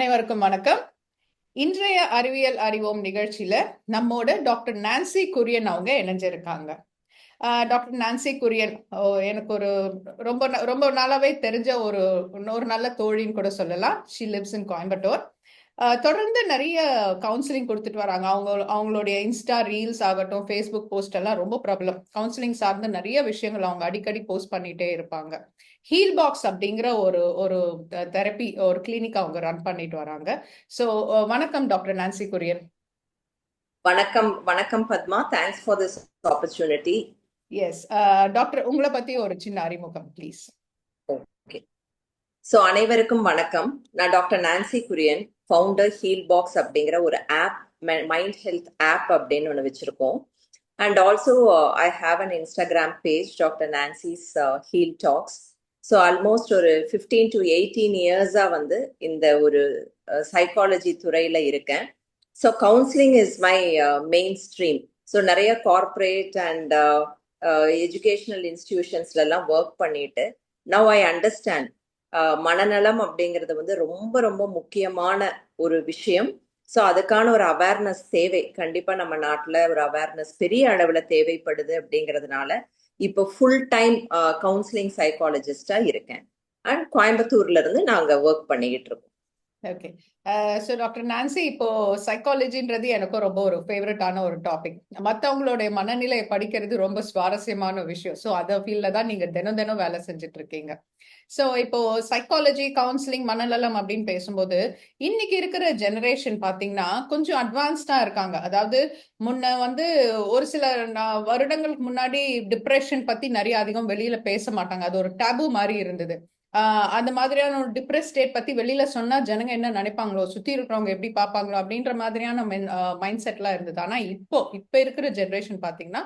அனைவருக்கும் வணக்கம். இன்றைய அறிவியல் அறிவோம் நிகழ்ச்சியில நம்மோட டாக்டர் நான்சி குரியன் அவங்க இணைஞ்சிருக்காங்க. டாக்டர் நான்சி குரியன் ஓ, எனக்கு ஒரு ரொம்ப ரொம்ப நாளாவே தெரிஞ்ச ஒரு ஒரு நல்ல தோழின்னு கூட சொல்லலாம். ஷி லிவ்ஸ் இன் கோயம்புத்தூர் தொடர்ந்து நிறைய கவுன்சிலிங் கொடுத்துட்டு வராங்க. அவங்க அவங்களுடைய இன்ஸ்டா ரீல்ஸ் ஆகட்டும் ஃபேஸ்புக் போஸ்ட் எல்லாம் ரொம்ப பிரபலம். கவுன்சிலிங் சார்ந்த நிறைய விஷயங்கள் அவங்க அடிக்கடி போஸ்ட் பண்ணிட்டே இருப்பாங்க. ஹீல் பாக்ஸ் அப்படிங்கிற ஒரு ஒரு தெரப்பி ஒரு கிளினிக் அவங்க ரன் பண்ணிட்டு வராங்க. ஸோ வணக்கம் டாக்டர் நான்சி குரியன் வணக்கம் வணக்கம் Padma. Thanks for this opportunity yes doctor உங்களை பத்தி ஒரு சின்ன அறிமுகம் ப்ளீஸ் ஸோ அனைவருக்கும் வணக்கம். நான் doctor Nancy Kurian founder Heal Box அப்படிங்கிற ஒரு ஆப் மைண்ட் ஹெல்த் ஆப் அப்படின்னு ஒன்று வச்சிருக்கோம். And also I have an Instagram page doctor Nancy's Heal Talks so almost ஒரு ஃபிஃப்டீன் டு எயிட்டீன் இயர்ஸாக வந்து இந்த ஒரு சைக்காலஜி துறையில் இருக்கேன். So counselling is my main stream so நிறைய கார்ப்பரேட் அண்ட் எஜுகேஷனல் இன்ஸ்டிடியூஷன்ஸ்லாம் ஒர்க் பண்ணிட்டு நவ் ஐ அண்டர்ஸ்டாண்ட் மனநலம் அப்படிங்கிறது வந்து ரொம்ப ரொம்ப முக்கியமான ஒரு விஷயம். ஸோ அதுக்கான ஒரு அவேர்னஸ் தேவை. கண்டிப்பா நம்ம நாட்டில் ஒரு அவேர்னஸ் பெரிய அளவில் தேவைப்படுது அப்படிங்கிறதுனால இப்போ ஃபுல் டைம் கவுன்சிலிங் சைக்காலஜிஸ்டா இருக்கேன். அண்ட் கோயம்புத்தூர்ல இருந்து நாங்க ஒர்க் பண்ணிக்கிட்டு இருக்கோம். ஓகே ஸோ டாக்டர் நான்சி இப்போ சைக்காலஜின்றது எனக்கும் ரொம்ப ஒரு ஃபேவரட்டான ஒரு டாபிக் மற்றவங்களுடைய மனநிலையை படிக்கிறது ரொம்ப சுவாரஸ்யமான விஷயம். ஸோ அதை ஃபீல்டில் தான் நீங்கள் தினம் தினம் வேலை செஞ்சுட்டு இருக்கீங்க ஸோ இப்போ சைக்காலஜி கவுன்சிலிங் மனநலம் அப்படின்னு பேசும்போது இன்னைக்கு இருக்கிற ஜெனரேஷன் பார்த்தீங்கன்னா கொஞ்சம் அட்வான்ஸ்டா இருக்காங்க. அதாவது முன்ன வந்து ஒரு சில நா- வருடங்களுக்கு முன்னாடி டிப்ரெஷன் பத்தி நிறைய அதிகம் வெளியில பேச மாட்டாங்க. அது ஒரு டேபு மாதிரி இருந்தது. அந்த மாதிரியான ஒரு டிப்ரெஸ் ஸ்டேட் பத்தி வெளியில சொன்னா ஜனங்க என்ன நினைப்பாங்களோ? சுத்தி இருக்கிறவங்க எப்படி பார்ப்பாங்களோ? அப்படின்ற மாதிரியான மைண்ட் செட்லாம் இருந்தது. ஆனா இப்போ இப்ப இருக்கிற ஜெனரேஷன் பாத்தீங்கன்னா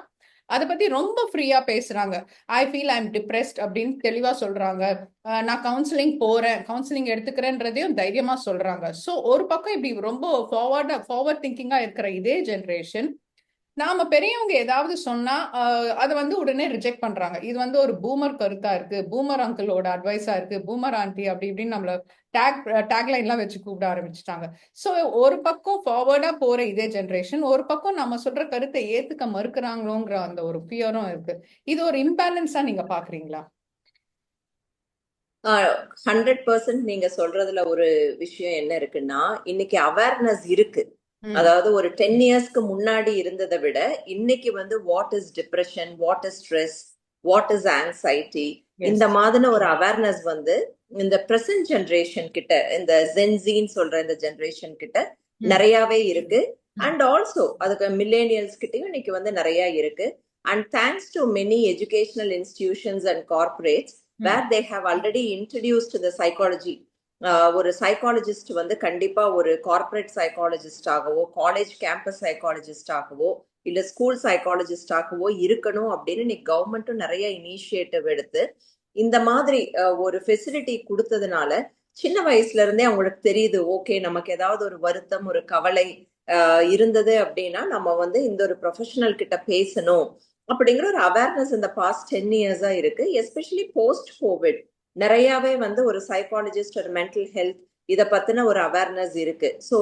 அதை பத்தி ரொம்ப ஃப்ரீயா பேசுறாங்க. I feel I am depressed அப்படின்னு தெளிவா சொல்றாங்க. நான் கவுன்சிலிங் போறேன். கவுன்சிலிங் எடுத்துக்கிறேன்றதையும் தைரியமா சொல்றாங்க. ஸோ ஒரு பக்கம் இப்படி ரொம்ப ஃபார்வர்டா ஃபார்வர்ட் திங்கிங்கா இருக்கிற இதே ஜென்ரேஷன் நாம பெரியவங்க ஏதாவது சொன்னா அதை வந்து உடனே ரிஜெக்ட் பண்றாங்க. இது வந்து ஒரு பூமர் கருத்தா இருக்கு. பூமர் அங்கிளோட அட்வைஸா இருக்கு. பூமர் ஆண்டி அப்படி இப்படின்னு நம்மள டேக் டேக்லைன்லாம் வச்சு கூப்பிட ஆரம்பிச்சுட்டாங்க. ஸோ ஒரு பக்கம் ஃபார்வர்டா போற இதே ஜென்ரேஷன் ஒரு பக்கம் நம்ம சொல்ற கருத்தை ஏத்துக்க மறுக்கிறாங்களோங்கிற அந்த ஒரு ஃபியரும் இருக்கு. இது ஒரு இம்பேலன்ஸா நீங்க பாக்குறீங்களா? ஹண்ட்ரட் பர்சன்ட் நீங்க சொல்றதுல ஒரு விஷயம் என்ன இருக்குன்னா இன்னைக்கு அவேர்னஸ் இருக்கு. அதாவது ஒரு டென் இயர்ஸ்க்கு முன்னாடி இருந்ததை விட இன்னைக்கு வந்து what is depression what is stress what is anxiety yes. இந்த மாதிரி ஒரு அவேர்னஸ் வந்து இந்த பிரசன்ட் ஜெனரேஷன் கிட்ட இந்த ஜென்சின்னு சொல்ற இந்த ஜெனரேஷன் கிட்ட நிறையவே இருக்கு. அண்ட் ஆல்சோ அதுக்கு மில்லேனியல்ஸ் கிட்டயும் இன்னைக்கு வந்து நிறைய இருக்கு. And thanks to many educational institutions and corporates where they have already introduced the psychology ஒரு சைக்காலஜிஸ்ட் வந்து கண்டிப்பா ஒரு கார்ப்பரேட் சைக்காலஜிஸ்டாகவோ காலேஜ் கேம்பஸ் சைக்காலஜிஸ்டாகவோ இல்ல ஸ்கூல் சைக்காலஜிஸ்டாகவோ இருக்கணும் அப்படின்னு இன்னைக்கு கவர்மெண்ட்டும் நிறைய இனிஷியேட்டிவ் எடுத்து இந்த மாதிரி ஒரு ஃபெசிலிட்டி கொடுத்ததுனால சின்ன வயசுல இருந்தே அவங்களுக்கு தெரியுது ஓகே நமக்கு ஏதாவது ஒரு வருத்தம் ஒரு கவலை இருந்தது அப்படின்னா நம்ம வந்து இந்த ஒரு ப்ரொஃபஷனல் கிட்ட பேசணும் அப்படிங்கிற ஒரு அவேர்னஸ் இந்த பாஸ்ட் டென் இயர்ஸா இருக்கு எஸ்பெஷலி போஸ்ட் கோவிட் நிறையாவே வந்து ஒரு சைக்காலஜிஸ்ட் ஒரு மென்டல் ஹெல்த் இதை பத்தின ஒரு அவேர்னஸ் இருக்கு. So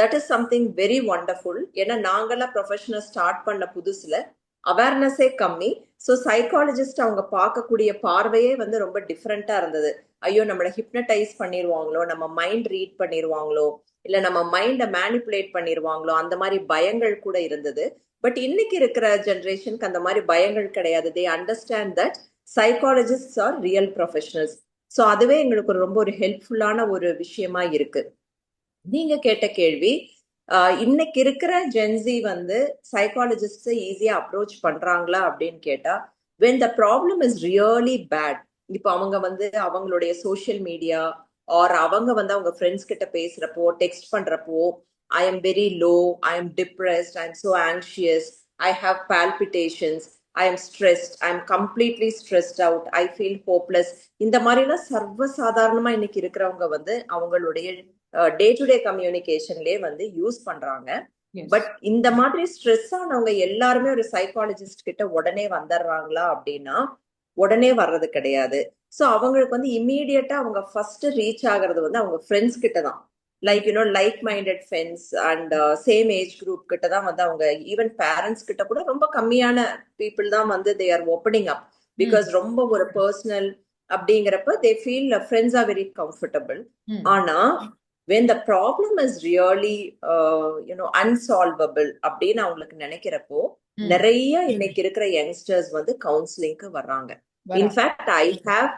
that is something very wonderful ஏன்னா நாங்களாம் ப்ரொஃபஷனல் ஸ்டார்ட் பண்ண புதுசுல அவேர்னஸே கம்மி. ஸோ சைக்காலஜிஸ்ட் அவங்க பார்க்கக்கூடிய பார்வையே வந்து ரொம்ப டிஃப்ரெண்டா இருந்தது. ஐயோ நம்மளை ஹிப்னடைஸ் பண்ணிடுவாங்களோ நம்ம மைண்ட் ரீட் பண்ணிடுவாங்களோ இல்லை நம்ம மைண்டை மேனிப்புலேட் பண்ணிடுவாங்களோ அந்த மாதிரி பயங்கள் கூட இருந்தது. பட் இன்னைக்கு இருக்கிற ஜென்ரேஷனுக்கு அந்த மாதிரி பயங்கள் கிடையாது. They understand that psychologist are real professionals so அதுவே எங்களுக்கு ரொம்ப ஒரு ஹெல்ப்ஃபுல்லான ஒரு விஷயமா இருக்கு. நீங்க கேட்ட கேள்வி இன்னைக்கு இருக்கிற ஜென்சி வந்து சைக்காலஜிஸ்டை ஈஸியா அப்ரோச் பண்றாங்களா அப்படின்னு கேட்டா when the problem is really bad இப்போ அவங்க வந்து அவங்களுடைய சோசியல் மீடியா ஆர் அவங்க வந்து அவங்க ஃப்ரெண்ட்ஸ் கிட்ட பேசுறப்போ டெக்ஸ்ட் பண்றப்போ I am very low I am depressed I am so anxious I have palpitations I am stressed I am completely stressed out I feel hopeless இந்த மாதிரிலாம் சர்வசாதாரணமா இன்னைக்கு இருக்கிறவங்க வந்து அவங்களுடைய டே டு டே கம்யூனிகேஷன்லயே வந்து யூஸ் பண்றாங்க. பட் இந்த மாதிரி ஸ்ட்ரெஸ் ஆனவங்க எல்லாருமே ஒரு சைக்காலஜிஸ்ட் கிட்ட உடனே வந்துடுறாங்களா அப்படின்னா உடனே வர்றது கிடையாது. ஸோ அவங்களுக்கு வந்து இம்மீடியட்டா அவங்க ஃபர்ஸ்ட் ரீச் ஆகுறது வந்து அவங்க ஃப்ரெண்ட்ஸ் கிட்ட தான் like you know like minded friends and same age group கிட்ட தான் வந்து அவங்க ஈவன் பேரண்ட்ஸ் கிட்ட கூட ரொம்ப கம்மியான பீப்புள் தான் வந்து they are opening up because ரொம்ப ஒரு பர்சனல் அப்படிங்கிறப்ப they feel friends are very comfortable. ஆனா when the problem is really you know unsolvable அப்படின்னு அவங்களுக்கு நினைக்கிறப்போ. நிறைய இன்னைக்கு இருக்கிற யங்ஸ்டர்ஸ் வந்து கவுன்சிலிங்க்கு வர்றாங்க. In fact I have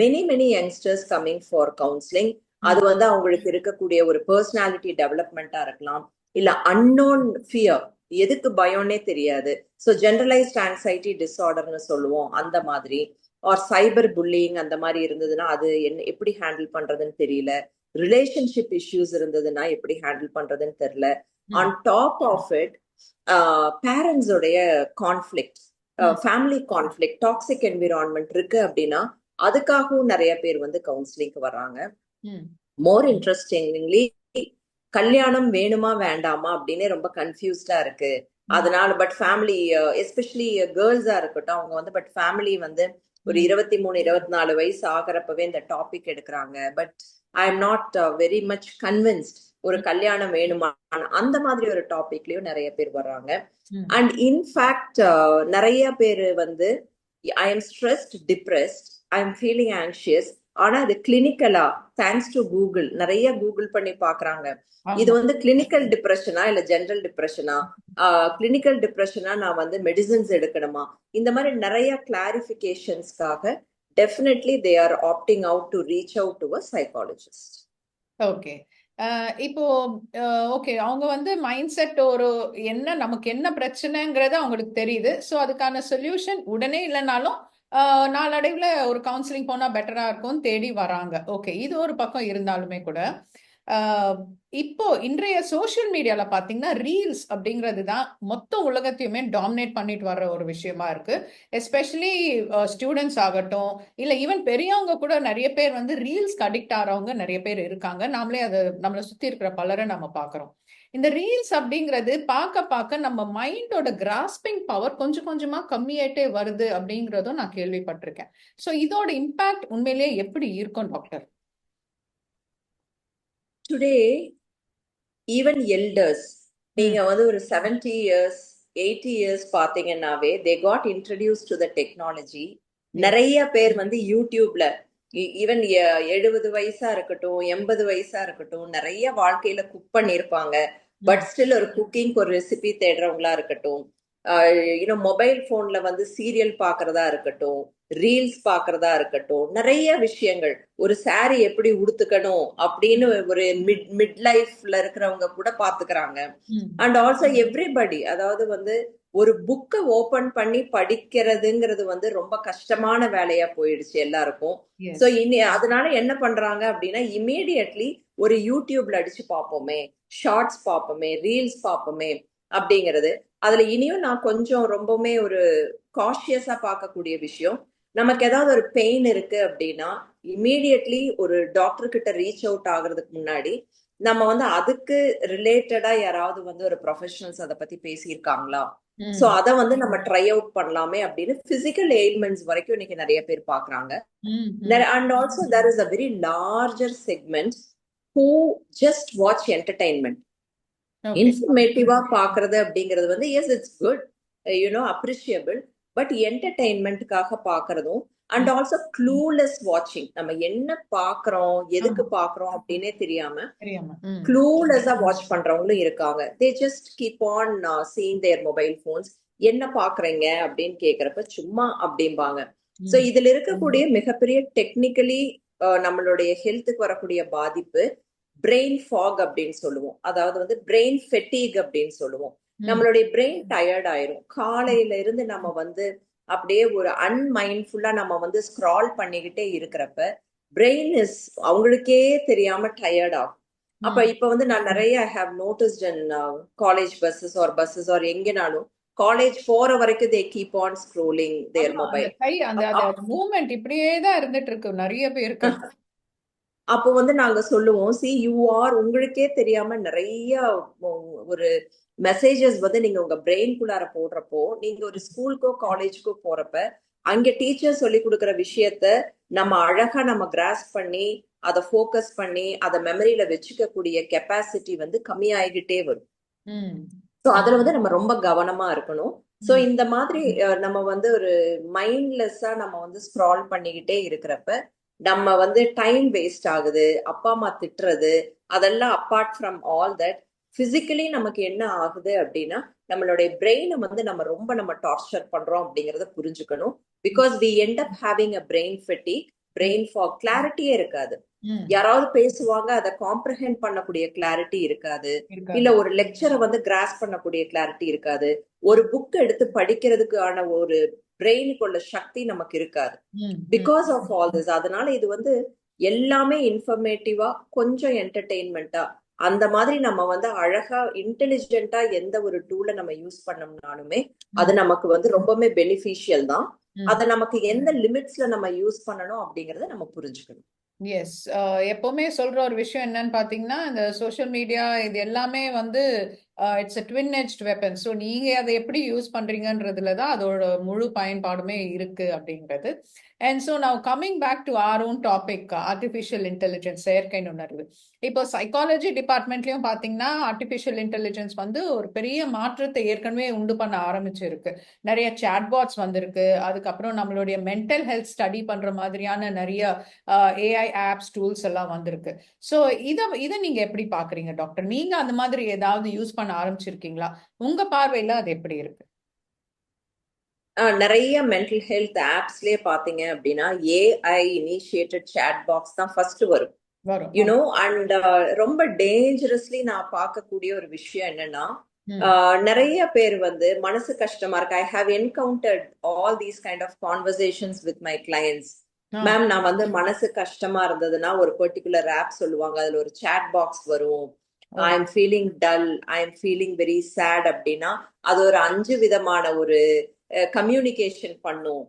many many youngsters coming for counselling அது வந்து அவங்களுக்கு இருக்கக்கூடிய ஒரு பர்சனாலிட்டி டெவலப்மெண்டா இருக்கலாம். இல்ல அன்னோன் ஃபியர் எதுக்கு பயம்னே தெரியாது. ஸோ ஜென்ரலைஸ்ட் ஆங்ஸைட்டி டிஸார்டர்னு சொல்லுவோம் அந்த மாதிரி. ஆர் சைபர் புல்லிங் அந்த மாதிரி இருந்ததுன்னா அது என்ன எப்படி ஹேண்டில் பண்றதுன்னு தெரியல. ரிலேஷன்ஷிப் இஷ்யூஸ் இருந்ததுன்னா எப்படி ஹேண்டில் பண்றதுன்னு தெரியல. On top of it பேரண்ட்ஸோடைய conflict family conflict toxic environment இருக்கு அப்படின்னா அதுக்காகவும் நிறைய பேர் வந்து கவுன்சிலிங்க்கு வர்றாங்க. மோர் இன்ட்ரெஸ்டிங்லி கல்யாணம் வேணுமா வேண்டாமா அப்படின்னு ரொம்ப கன்ஃபியூஸ்டா இருக்கு. அதனால பட் ஃபேமிலி எஸ்பெஷலி கேர்ள்ஸா இருக்கட்டும் அவங்க வந்து பட் ஃபேமிலி வந்து ஒரு. இருபத்தி மூணு இருபத்தி நாலு வயசு ஆகிறப்பவே இந்த டாபிக் எடுக்கிறாங்க. But I am not very much convinced ஒரு கல்யாணம் வேணுமா அந்த மாதிரி ஒரு டாபிக்லயும் நிறைய பேர் வர்றாங்க. அண்ட் இன்ஃபேக்ட் நிறைய பேர் வந்து I am stressed depressed I am feeling anxious ஆனா அது கிளினிக்கலா தேங்க்ஸ் டு கூகுள் நிறைய கூகுள் பண்ணி பாக்குறாங்க இது வந்து கிளினிக்கல் டிப்ரெஷனா இல்ல ஜென்ரல் டிப்ரெஷனா கிளினிக்கல் டிப்ரெஷனா நான் வந்து மெடிசின்ஸ் எடுக்கணுமா? இந்த மாதிரி நிறைய கிளாரிபிகேஷன்ஸ்க்காக definitely they are opting out to reach out to a psychologist okay இப்போ ஓகே அவங்க வந்து மைண்ட் செட் ஒரு என்ன நமக்கு என்ன பிரச்சனைங்கிறது அவங்களுக்கு தெரியுது. ஸோ அதுக்கான சொல்யூஷன் உடனே இல்லைனாலும் நாளடைவில் ஒரு கவுன்சிலிங் போனால் பெட்டராக இருக்கும்னு தேடி வராங்க. ஓகே இது ஒரு பக்கம் இருந்தாலுமே கூட இப்போ இன்றைய சோஷியல் மீடியால பாத்தீங்கன்னா ரீல்ஸ் அப்படிங்கிறது தான் மொத்த உலகத்தையுமே டாமினேட் பண்ணிட்டு வர்ற ஒரு விஷயமா இருக்கு. எஸ்பெஷலி ஸ்டூடெண்ட்ஸ் ஆகட்டும் இல்ல ஈவன் பெரியவங்க கூட நிறைய பேர் வந்து ரீல்ஸ்க்கு அடிக்ட் ஆகிறவங்க நிறைய பேர் இருக்காங்க. நாமளே அதை நம்மளை சுத்தி இருக்கிற பலரை நம்ம பாக்குறோம். இந்த ரீல்ஸ் அப்படிங்கிறது பார்க்க பார்க்க நம்ம மைண்டோட கிராஸ்பிங் பவர் கொஞ்சம் கொஞ்சமா கம்மியாயிட்டே வருது அப்படிங்கிறதும் நான் கேள்விப்பட்டிருக்கேன். ஸோ இதோட இம்பாக்ட் உண்மையிலேயே எப்படி இருக்கும் டாக்டர் டுடே ஈவன் எல்டர்ஸ் நீங்க வந்து ஒரு seventy years eighty years பாத்தீங்கன்னாவே they got introduce to the technology நிறைய பேர் வந்து யூடியூப்ல ஈவன் எழுபது வயசா இருக்கட்டும் எண்பது வயசா இருக்கட்டும் நிறைய வாழ்க்கையில குக் பண்ணியிருப்பாங்க பட் ஸ்டில் ஒரு குக்கிங் ஒரு ரெசிபி தேடுறவங்களா இருக்கட்டும் இன்னும் மொபைல் போன்ல வந்து சீரியல் பாக்குறதா இருக்கட்டும் ரீல்ஸ் பாக்குறதா இருக்கட்டும் நிறைய விஷயங்கள். ஒரு சாரி எப்படி உடுத்துக்கணும் அப்படின்னு ஒரு மிட் மிட் லைஃப்ல இருக்கிறவங்க கூட பாத்துக்கிறாங்க. அண்ட் ஆல்சோ எவ்ரிபடி அதாவது வந்து ஒரு புக்கை ஓபன் பண்ணி படிக்கிறதுங்கிறது வந்து ரொம்ப கஷ்டமான வேலையா போயிடுச்சு எல்லாருக்கும். சோ இனி அதனால என்ன பண்றாங்க அப்படின்னா இமீடியட்லி ஒரு யூடியூப்ல அடிச்சு பார்ப்போமே ஷார்ட்ஸ் பார்ப்போமே ரீல்ஸ் பார்ப்போமே அப்படிங்கிறது. அதுல இனியும் நான் கொஞ்சம் ரொம்பவுமே ஒரு காஷியஸா பார்க்கக்கூடிய விஷயம் நமக்கு ஏதாவது ஒரு பெயின் இருக்கு அப்படின்னா இமீடியட்லி ஒரு டாக்டர் கிட்ட ரீச் அவுட் ஆகுறதுக்கு முன்னாடி நம்ம வந்து அதுக்கு ரிலேட்டடா யாராவது வந்து ஒரு ப்ரொஃபஷனல்ஸ் அதை பத்தி பேசியிருக்காங்களா? சோ அத வந்து நம்ம ட்ரை அவுட் பண்ணலாமே அப்படின்னு பிசிக்கல் எயில்மெண்ட்ஸ் வரைக்கும் இன்னைக்கு நிறைய பேர் பாக்குறாங்க and also there is a very larger segment who just watch entertainment இன்ஃபர்மேட்டிவா பாக்குறது அப்படிங்கிறது வந்து yes it's good you know appreciable but என்டர்டைன்மெண்ட்டுக்காக பாக்குறதும் அண்ட் ஆல்சோ க்ளூலெஸ் வாட்சிங் நம்ம என்ன பாக்குறோம் எதுக்கு பாக்குறோம் அப்படின்னே தெரியாம க்ளூலெஸ்ஸா வாட்ச் பண்றவங்களும் இருக்காங்க. They just keep on seeing their mobile phones என்ன பாக்குறீங்க அப்படின்னு கேக்குறப்ப சும்மா அப்படிம்பாங்க. சோ இதுல இருக்கக்கூடிய மிகப்பெரிய டெக்னிக்கலி நம்மளுடைய ஹெல்த்துக்கு வரக்கூடிய பாதிப்பு பிரெயின் ஃபாக் அப்படின்னு சொல்லுவோம். அதாவது வந்து பிரெயின் ஃபெட்டிக் அப்படின்னு சொல்லுவோம். நம்மளுடைய பிரெயின் டயர்ட் ஆயிரும். காலையில இருந்து நம்ம வந்து அப்படியே ஒரு அன்மைண்ட்ஃபுல்லா நம்ம வந்து ஸ்க்ரால் பண்ணிக்கிட்டே இருக்கிறப்ப பிரெயின் இஸ் அவங்களுக்கே தெரியாம டயர்ட் ஆகும். அப்ப இப்ப வந்து நான் நிறைய I have noticed in college buses or buses or எங்கேனாலும் காலேஜ் போற வரைக்கும் they keep on scrolling their mobile அந்த மூவ்மெண்ட் இப்படியே தான் இருந்துட்டு இருக்கு நிறைய பேருக்கு. அப்போ வந்து நாங்க சொல்லுவோம் சி யூ ஆர் உங்களுக்கே தெரியாம நிறைய ஒரு மெசேஜஸ் வந்து நீங்க உங்க பிரெயின்குள்ளார போடுறப்போ நீங்க ஒரு ஸ்கூலுக்கோ காலேஜுக்கோ போறப்ப அங்க டீச்சர் சொல்லி கொடுக்குற விஷயத்த நம்ம அழகா நம்ம கிராஸ் பண்ணி அதை ஃபோக்கஸ் பண்ணி அதை மெமரியில வச்சுக்க கூடிய கெப்பாசிட்டி வந்து கம்மியாகிட்டே வரும். ஸோ அதுல வந்து நம்ம ரொம்ப கவனமா இருக்கணும். ஸோ. இந்த மாதிரி நம்ம வந்து ஒரு மைண்ட்லெஸ்ஸா நம்ம வந்து ஸ்க்ரால் பண்ணிக்கிட்டே இருக்கிறப்ப நம்ம வந்து டைம் வேஸ்ட் ஆகுது அப்பா அம்மா திட்டுறது அதெல்லாம் apart from all that physically நமக்கு என்ன ஆகுது அப்படின்னா நம்மளுடைய பிரெயினை வந்து நம்ம ரொம்ப நம்ம டார்ச்சர் பண்றோம் அப்படிங்கறத புரிஞ்சுக்கணும் because we end up having a brain fatigue brain for கிளாரிட்டியே இருக்காது. யாராவது பேசுவாங்க அதை காம்ப்ரஹெண்ட் பண்ணக்கூடிய கிளாரிட்டி இருக்காது இருக்காது. இல்ல ஒரு லெக்சரை வந்து கிராஸ் பண்ணக்கூடிய கிளாரிட்டி இருக்காது ஒரு புக் எடுத்து படிக்கிறதுக்கான ஒரு பிரெயினுக்குள்ள சக்தி நமக்கு இருக்காது. பிகாஸ் ஆஃப் ஆல் திஸ் அதனால இது வந்து எல்லாமே இன்ஃபர்மேட்டிவா கொஞ்சம் என்டர்டெயின்மெண்டா அந்த மாதிரி நம்ம வந்து அழகா இன்டெலிஜென்ட்டா எந்த ஒரு டூலை நம்ம யூஸ் பண்ணோம்னாலுமே அது நமக்கு வந்து ரொம்பவுமே பெனிஃபிஷியல் தான். அதை நமக்கு எந்த லிமிட்ஸ்ல நம்ம யூஸ் பண்ணணும் அப்படிங்கறத நம்ம புரிஞ்சுக்கணும். எஸ் எப்பவுமே சொல்ற ஒரு விஷயம் என்னன்னு பாத்தீங்கன்னா இந்த சோஷியல் மீடியா இது எல்லாமே வந்து it's a twin edged weapon so நீங்க அதை எப்படி யூஸ் பண்றீங்கன்றதுல தான் அதோட முழு பயன்பாடுமே இருக்கு அப்படிங்கிறது அண்ட் ஸோ நான் coming back to our own topic artificial intelligence செயற்கை உணர்வு இப்போ சைக்காலஜி டிபார்ட்மெண்ட்லயும் பாத்தீங்கன்னா ஆர்டிஃபிஷியல் இன்டெலிஜென்ஸ் வந்து ஒரு பெரிய மாற்றத்தை ஏற்கனவே உண்டு பண்ண ஆரம்பிச்சிருக்கு. நிறைய சாட்பாட்ஸ் வந்திருக்கு. அதுக்கப்புறம் நம்மளுடைய மென்டல் ஹெல்த் ஸ்டடி பண்ற மாதிரியான நிறைய ஏஐ ஆப்ஸ் டூல்ஸ் எல்லாம் வந்திருக்கு. ஸோ இதை இதை நீங்க எப்படி பாக்குறீங்க டாக்டர் நீங்க அந்த மாதிரி ஏதாவது யூஸ் பண்ண ஆரம்பிச்சிருக்கீங்களா? உங்க பார்வையில அது எப்படி இருக்கு? நிறைய மென்டல் ஹெல்த் ஆப்ஸ்லயே பாத்தீங்க அப்படின்னா ஏஐ இனிஷியேட்டட் சேட் பாக்ஸ் தான் ஃபர்ஸ்ட் வரும். யூனோ அண்ட் ரொம்ப டேஞ்சரஸ்லி நான் பார்க்கக்கூடிய ஒரு விஷயம் என்னன்னா நிறைய பேர் வந்து மனசு கஷ்டமா இருக்கு. I have encountered all these kind of conversations with my clients ma'am நான் வந்து மனசு கஷ்டமா இருந்ததுன்னா ஒரு பர்டிகுலர் ஆப் சொல்லுவாங்க. அதுல ஒரு சேட் பாக்ஸ் வரும். I am feeling dull I am feeling very sad அப்படின்னா அது ஒரு அஞ்சு விதமான ஒரு கம்யூனிகேஷன் பண்ணும்.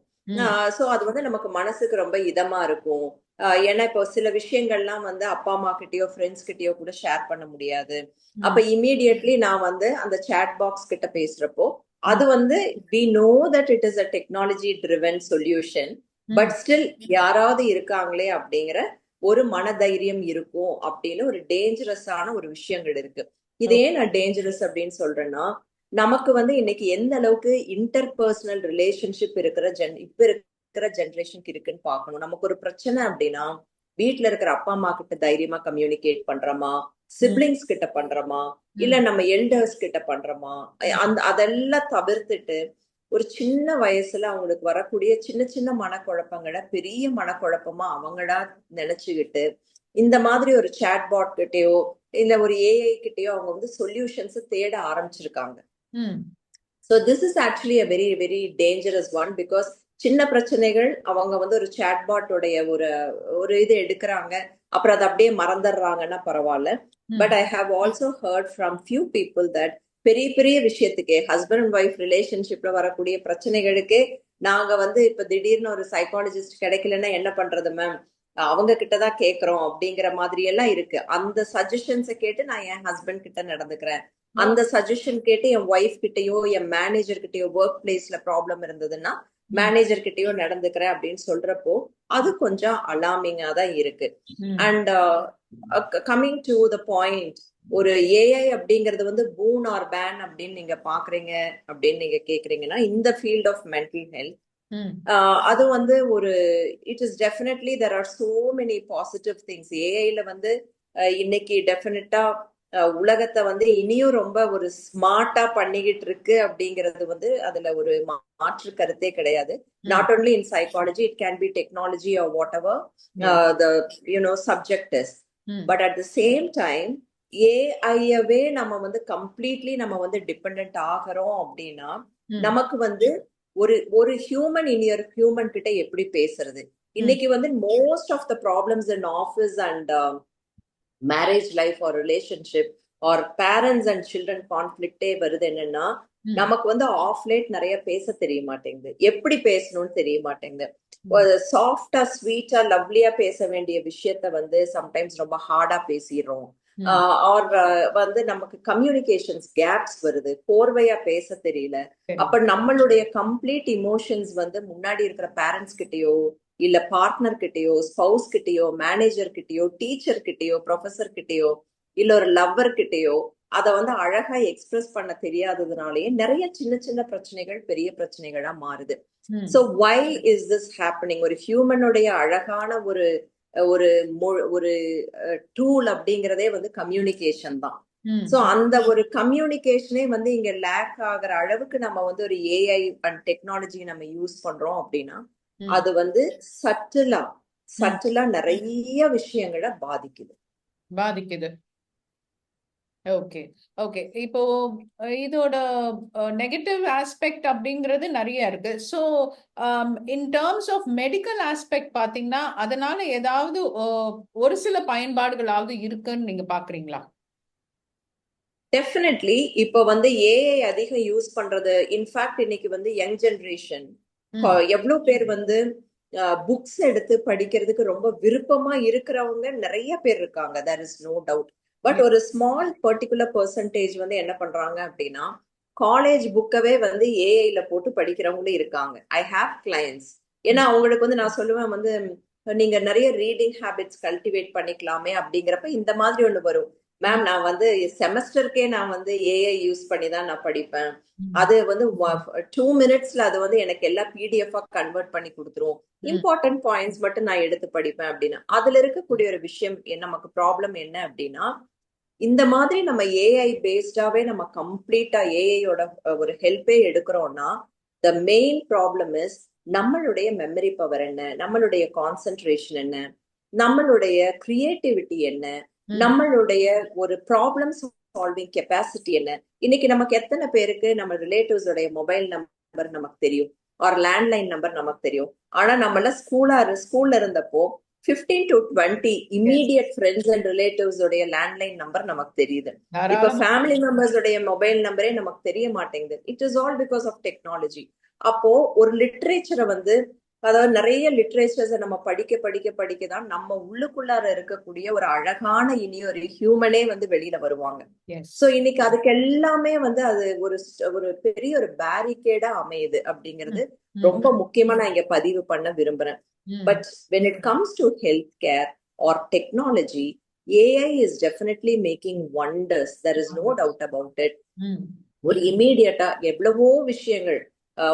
ஸோ அது வந்து நமக்கு மனசுக்கு ரொம்ப இதமா இருக்கும். ஏன்னா இப்போ சில விஷயங்கள்லாம் வந்து அப்பா அம்மா கிட்டயோ ஃப்ரெண்ட்ஸ் கிட்டயோ கூட ஷேர் பண்ண முடியாது. அப்ப இமீடியட்லி நான் வந்து அந்த சேட் பாக்ஸ் கிட்ட பேசுறப்போ அது வந்து we know that it is a technology driven solution but still யாராவது இருக்காங்களே அப்படிங்கிற ஒரு மனதைரியம் இருக்கும் அப்படின்னு ஒரு டேஞ்சரஸான ஒரு விஷயங்கள் இருக்கு. இதே நான் டேஞ்சரஸ் அப்படின்னு சொல்றேன்னா நமக்கு வந்து இன்னைக்கு எந்த அளவுக்கு இன்டர்பர்சனல் ரிலேஷன்ஷிப் இருக்கிற ஜென் இப்ப இருக்கிற ஜென்ரேஷனுக்கு இருக்குன்னு பார்க்கணும். நமக்கு ஒரு பிரச்சனை அப்படின்னா வீட்ல இருக்கிற அப்பா அம்மா கிட்ட தைரியமா கம்யூனிகேட் பண்றோமா? சிப்ளிங்ஸ் கிட்ட பண்றோமா? இல்ல நம்ம எல்டர்ஸ் கிட்ட பண்றோமா? அந்த அதெல்லாம் தவிர்த்துட்டு ஒரு சின்ன வயசுல அவங்களுக்கு வரக்கூடிய சின்ன சின்ன மனக்குழப்பங்களை பெரிய மனக்குழப்பமா அவங்களா நினைச்சுக்கிட்டு இந்த மாதிரி ஒரு சாட்பாட் கிட்டயோ இல்ல ஒரு ஏஐ கிட்டயோ அவங்க வந்து சொல்யூஷன்ஸ் தேட ஆரம்பிச்சிருக்காங்க. So this is actually a very very dangerous one because சின்ன பிரச்சனைகள் அவங்க வந்து ஒரு சாட்பாட்டோடைய ஒரு ஒரு இது எடுக்கிறாங்க. அப்புறம் அதை அப்படியே மறந்துடுறாங்கன்னா பரவாயில்ல. But I have also heard from few people that பெரிய பெரிய விஷயத்துக்கே ஹஸ்பண்ட் அண்ட் ஒய்ஃப் ரிலேஷன்ஷிப்ல வரக்கூடிய பிரச்சனைகளுக்கே நாங்க வந்து இப்ப திடீர்னு ஒரு சைக்காலஜிஸ்ட் கிடைக்கலன்னா என்ன பண்றது மேம் அவங்க கிட்டதான் கேக்குறோம் அப்படிங்கிற மாதிரி எல்லாம் இருக்கு. அந்த சஜஷன்ஸை கேட்டு நான் என் ஹஸ்பண்ட் கிட்ட நடந்துக்கிறேன். அந்த சஜஷன் கேட்டு என் ஒய்ஃப் கிட்டயோ என் மேனேஜர் கிட்டயோ ஒர்க் பிளேஸ்ல ப்ராப்ளம் இருந்ததுன்னா மேனேஜர் கிட்டயோ நடந்துக்கிறேன் அப்படின்னு சொல்றப்போ அது கொஞ்சம் அலாமிங்கா தான் இருக்கு. And coming to the point ஒரு ஏஐ அப்படிங்கிறது வந்து பூன் ஆர் பேன் அப்படின்னு நீங்க பாக்குறீங்க அப்படின்னு நீங்க கேக்குறீங்கன்னா இந்த ஃபீல்ட் ஆஃப் மென்டல் ஹெல்த் அது வந்து ஒரு it is definitely there are so many positive things ஏஐல வந்து இன்னைக்கு டெஃபினட்டா உலகத்தை வந்து இனியும் ரொம்ப ஒரு ஸ்மார்ட்டா பண்ணிக்கிட்டு இருக்கு அப்படிங்கிறது வந்து அதுல ஒரு மாற்று கருத்தே கிடையாது. Not only in psychology it can be technology or whatever yes, uh, the you know subject is. ம், but at the same time ஏஐயவே நம்ம வந்து கம்ப்ளீட்லி நம்ம வந்து டிபெண்ட் ஆகிறோம் அப்படின்னா நமக்கு வந்து ஒரு ஒரு ஹியூமன் இனியர் ஹியூமன் கிட்ட எப்படி பேசுறது? இன்னைக்கு வந்து most of the problems in office and marriage life or relationship or parents and children கான்ஃபிளிக்டே வருது என்னன்னா நமக்கு வந்து ஆஃப் லேட் நிறைய பேச தெரிய மாட்டேங்குது. எப்படி பேசணும்னு தெரிய மாட்டேங்குது. சாஃப்டா ஸ்வீட்டா லவ்லியா பேச வேண்டிய விஷயத்த வந்து சம்டைம்ஸ் ரொம்ப ஹார்டா பேசிடுறோம். ஆர் வந்து நமக்கு கம்யூனிகேஷன்ஸ் கேப்ஸ் வருது. கோர்வையா பேச தெரியல. அப்ப நம்மளுடைய கம்ப்ளீட் இமோஷன்ஸ் வந்து முன்னாடி இருக்கிற பேரண்ட்ஸ் கிட்டயோ இல்ல பார்ட்னர் கிட்டயோ ஸ்பௌஸ் கிட்டயோ மேனேஜர் கிட்டயோ டீச்சர் கிட்டயோ ப்ரொஃபசர் கிட்டயோ இல்ல ஒரு லவ்வர் கிட்டயோ அத வந்து அழகா எக்ஸ்பிரஸ் பண்ண தெரியாததுனாலயே நிறைய சின்ன சின்ன பிரச்சனைகள் பெரிய பிரச்சனைகளா மாறுது. So why is this happening ஒரு ஹியூமனுடைய அழகான ஒரு ஒரு ஒரு டூல் அப்படிங்கறதே வந்து கம்யூனிகேஷன் தான். சோ அந்த ஒரு கம்யூனிகேஷனே வந்து இங்க லேக் ஆகுற அளவுக்கு நம்ம வந்து ஒரு ஏஐ அண்ட் டெக்னாலஜி நம்ம யூஸ் பண்றோம் அப்படின்னா. அது வந்து சட்டிலா சட்டிலா நிறைய விஷயங்களை பாதிக்குது பாதிக்குது ஓகே ஓகே இப்போ இதோட நெகட்டிவ் ஆஸ்பெக்ட் அப்படிங்கிறது நிறைய இருக்கு. So in terms of medical aspect பார்த்தீங்கன்னா அதனால ஏதாவது ஒரு சில பயன்பாடுகளாவது இருக்குன்னு நீங்க பாக்குறீங்களா? டெஃபினெட்லி இப்போ வந்து ஏஐ அதிகம் யூஸ் பண்றது இன்ஃபேக்ட் இன்னைக்கு வந்து யங் ஜெனரேஷன். எவ்வளவு பேர் வந்து புக்ஸ் எடுத்து படிக்கிறதுக்கு ரொம்ப விருப்பமா இருக்கிறவங்க நிறைய பேர் இருக்காங்க. There is no doubt but ஒரு ஸ்மால் பர்டிகுலர் பெர்சன்டேஜ் வந்து என்ன பண்றாங்க அப்படின்னா காலேஜ் புக்கவே வந்து ஏஐல போட்டு படிக்கிறவங்களும் இருக்காங்க. ஐ ஹாவ் கிளையன்ஸ் ஏன்னா அவங்களுக்கு வந்து நான் சொல்லுவேன் வந்து நீங்க நிறைய ரீடிங் ஹேபிட்ஸ் கல்டிவேட் பண்ணிக்கலாமே அப்படிங்கிறப்ப இந்த மாதிரி ஒண்ணு வரும். மேம் நான் வந்து செமஸ்டருக்கே நான் வந்து ஏஐ யூஸ் பண்ணி தான் நான் படிப்பேன். அது வந்து டூ மினிட்ஸ்ல அது வந்து எனக்கு எல்லா பிடிஎஃபா கன்வெர்ட் பண்ணி கொடுத்துரும். இம்பார்ட்டன்ட் பாயிண்ட்ஸ் மட்டும் நான் எடுத்து படிப்பேன் அப்படின்னா அதுல இருக்கக்கூடிய ஒரு விஷயம் நமக்கு ப்ராப்ளம் என்ன அப்படின்னா இந்த மாதிரி நம்ம ஏஐ பேஸ்டாவே நம்ம கம்ப்ளீட்டா ஏஐயோட ஒரு ஹெல்ப்பே எடுக்கிறோம்னா த மெயின் ப்ராப்ளம் இஸ் நம்மளுடைய மெமரி பவர் என்ன? நம்மளுடைய கான்சென்ட்ரேஷன் என்ன? நம்மளுடைய கிரியேட்டிவிட்டி என்ன. நம்மளுடைய ஒரு ப்ராப்ளம் சால்விங் கெப்பாசிட்டி என்ன? இன்னைக்கு நமக்கு எத்தனை பேருக்கு நம்ம ரிலேட்டிவ்ஸ் உடைய மொபைல் நம்பர் நமக்கு தெரியும்? ஆர் லேண்ட்லைன் நம்பர் நமக்கு தெரியும்? ஆனா நம்மள ஸ்கூலா ஸ்கூல்ல இருந்தப்போ 15 to twenty immediate friends and relatives உடைய லேண்ட்லைன் நம்பர் நமக்கு தெரியுது. இப்ப ஃபேமிலி மெம்பர்ஸ் உடைய மொபைல் நம்பரே நமக்கு தெரிய மாட்டேங்குது. It is all because of technology அப்போ ஒரு லிட்ரேச்சரை வந்து அதாவது நிறைய லிட்ரேச்சர்ஸை நம்ம படிக்க படிக்க படிக்க தான் நம்ம உள்ளுக்குள்ளார இருக்கக்கூடிய ஒரு அழகான இனி ஒரு ஹியூமனே வந்து வெளியில வருவாங்க. சோ இன்னைக்கு அதுக்கு எல்லாமே வந்து அது ஒரு ஒரு பெரிய ஒரு பேரிகேடா அமையுது அப்படிங்கிறது ரொம்ப முக்கியமா நான் இங்க பதிவு பண்ண விரும்புறேன். But when it comes to healthcare or technology AI is definitely making wonders. There is no doubt about it. ஒரு இமீடியட்டா எவ்வளவோ விஷயங்கள்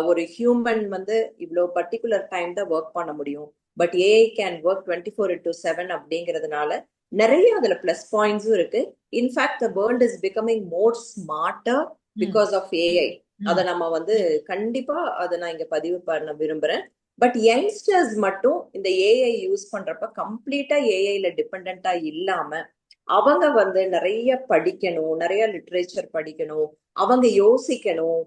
ஒரு ஹியூமன் வந்து இவ்வளவு பர்டிகுலர் டைம் தான் ஒர்க் பண்ண முடியும். But AI can work twenty four into seven அப்படிங்கிறதுனால நிறைய அதுல பிளஸ் பாயிண்ட்ஸும் இருக்கு. In fact the world is becoming more smarter because of AI அதை நம்ம வந்து கண்டிப்பா அதை நான் இங்க பதிவு பண்ண விரும்புறேன். பட் யங்ஸ்டர்ஸ் மட்டும் இந்த ஏஐ யூஸ் பண்றப்ப கம்ப்ளீட்டா ஏஐல டிபெண்டா இல்லாம அவங்க வந்து நிறைய படிக்கணும் நிறைய லிட்ரேச்சர் படிக்கணும் அவங்க யோசிக்கணும்.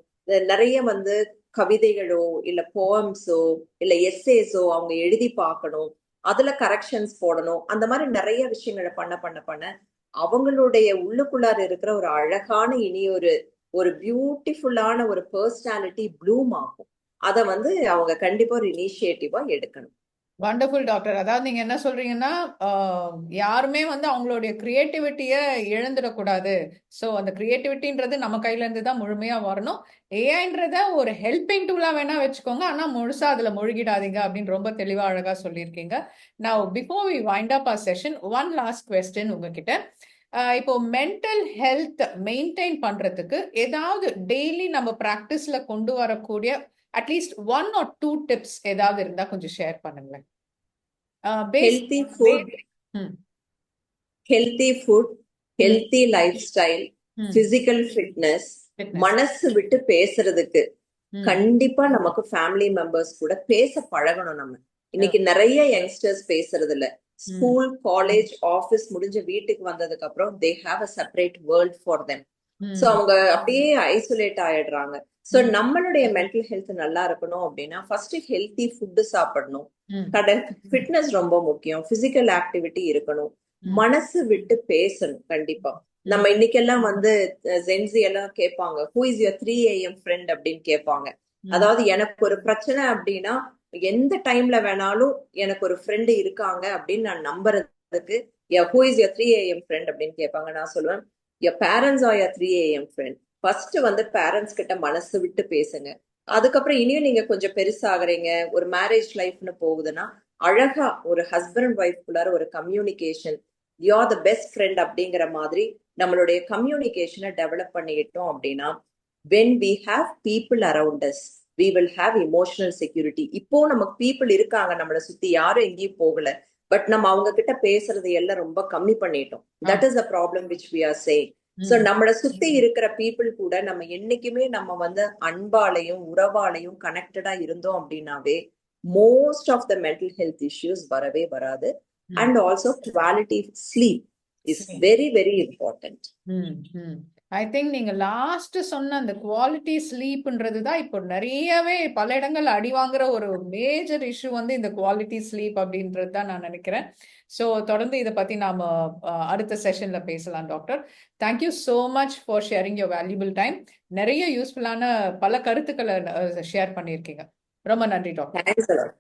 நிறைய வந்து கவிதைகளோ இல்ல போயம்ஸோ இல்ல எஸ்ஏஸோ அவங்க எழுதி பார்க்கணும். அதுல கரெக்ஷன்ஸ் போடணும். அந்த மாதிரி நிறைய விஷயங்களை பண்ண பண்ண பண்ண அவங்களுடைய உள்ளுக்குள்ளார இருக்கிற ஒரு அழகான இனி ஒரு ஒரு பியூட்டிஃபுல்லான ஒரு பர்சனாலிட்டி ப்ளூம் ஆகும். அதை வந்து அவங்க கண்டிப்பா ஒரு இனிஷியேட்டிவா எடுக்கணும். வண்டர்ஃபுல் டாக்டர் அதாவது நீங்க என்ன சொல்றீங்கன்னா யாருமே வந்து அவங்களுடைய கிரியேட்டிவிட்டிய இழந்துடக்கூடாது. ஸோ அந்த கிரியேட்டிவிட்டின்றது நம்ம கையில இருந்து தான் முழுமையா வரணும். ஏஐன்றத ஒரு ஹெல்பிங் டூலா வேணா வச்சுக்கோங்க. ஆனா முழுசா அதுல முழுகிடாதீங்க அப்படின்னு ரொம்ப தெளிவா அழகா சொல்லியிருக்கீங்க. நான் before we wind up our session one last question உங்ககிட்ட. இப்போ மென்டல் ஹெல்த் மெயின்டைன் பண்றதுக்கு ஏதாவது டெய்லி நம்ம ப்ராக்டிஸ்ல கொண்டு வரக்கூடிய at least one or two tips ஏதாவது இருந்தா கொஞ்சம் ஷேர் பண்ணுங்களேன் healthy food. Healthy food healthy life style. Physical fitness Fitness. மனசு விட்டு பேசுறதுக்கு. கண்டிப்பா நமக்கு ஃபேமிலி மெம்பர்ஸ் கூட பேச பழகணும் நம்ம இன்னைக்கு நிறைய யங்ஸ்டர்ஸ் பேசுறது இல்ல ஸ்கூல் காலேஜ் ஆபீஸ் முடிஞ்ச வீட்டுக்கு வந்ததுக்கு அப்புறம் they have a separate world for them. So அவங்க அப்படியே ஐசோலேட் ஆயிடுறாங்க சோ. நம்மளுடைய மென்டல் ஹெல்த் நல்லா இருக்கணும் அப்படின்னா ஃபர்ஸ்ட் ஹெல்தி ஃபுட்டு சாப்பிடணும். ம். கடை ஃபிட்னஸ் ரொம்ப முக்கியம். பிசிக்கல் ஆக்டிவிட்டி இருக்கணும். மனசு விட்டு பேசணும் கண்டிப்பா. நம்ம இன்னைக்கெல்லாம் வந்து ஜென்சி எல்லாம் கேட்பாங்க who is your three AM friend அப்படின்னு கேட்பாங்க. அதாவது எனக்கு ஒரு பிரச்சனை அப்படின்னா எந்த டைம்ல வேணாலும் எனக்கு ஒரு ஃப்ரெண்டு இருக்காங்க அப்படின்னு நான் நம்புறதுக்கு who is your three AM friend அப்படின்னு கேட்பாங்க. நான் சொல்லுவேன் your parents are your three AM friend first வந்து பேரண்ட்ஸ் கிட்ட மனசு விட்டு பேசுங்க. அதுக்கப்புறம் இனியும் நீங்க கொஞ்சம் பெருசாகிறீங்க ஒரு மேரேஜ் லைஃப்னு போகுதுன்னா அழகா ஒரு ஹஸ்பண்ட் ஒய்ஃப்குள்ளார ஒரு communication you are the best friend அப்படிங்கிற மாதிரி நம்மளுடைய கம்யூனிகேஷனை டெவலப் பண்ணிக்கிட்டோம் அப்படின்னா when we have people around us we will have emotional security இப்போ நமக்கு பீப்புள் இருக்காங்க நம்மளை சுத்தி யாரும் எங்கேயும் போகல பட் நம்ம அவங்க கிட்ட பேசுறது எல்லாம் ரொம்ப கம்மி பண்ணிட்டோம். That is a problem which we are saying so நம்மள சுத்தி இருக்கிற பீப்புள் கூட நம்ம என்னைக்குமே நம்ம வந்து அன்பாலையும் உறவாலையும் கனெக்டடா இருந்தோம் அப்படின்னாவே most of the mental health issues வரவே வராது. And also quality sleep is very very important I think நீங்க லாஸ்ட் சொன்ன அந்த குவாலிட்டி ஸ்லீப்ன்றது தான் இப்போ நிறையவே பல இடங்கள் அடி வாங்குற ஒரு மேஜர் இஷ்யூ வந்து இந்த குவாலிட்டி ஸ்லீப் அப்படின்றது தான் நான் நினைக்கிறேன். ஸோ தொடர்ந்து இதை பத்தி நாம அடுத்த செஷன்ல பேசலாம் doctor thank you so much for sharing your valuable time நிறைய யூஸ்ஃபுல்லான பல கருத்துக்களை ஷேர் பண்ணியிருக்கீங்க. ரொம்ப நன்றி டாக்டர்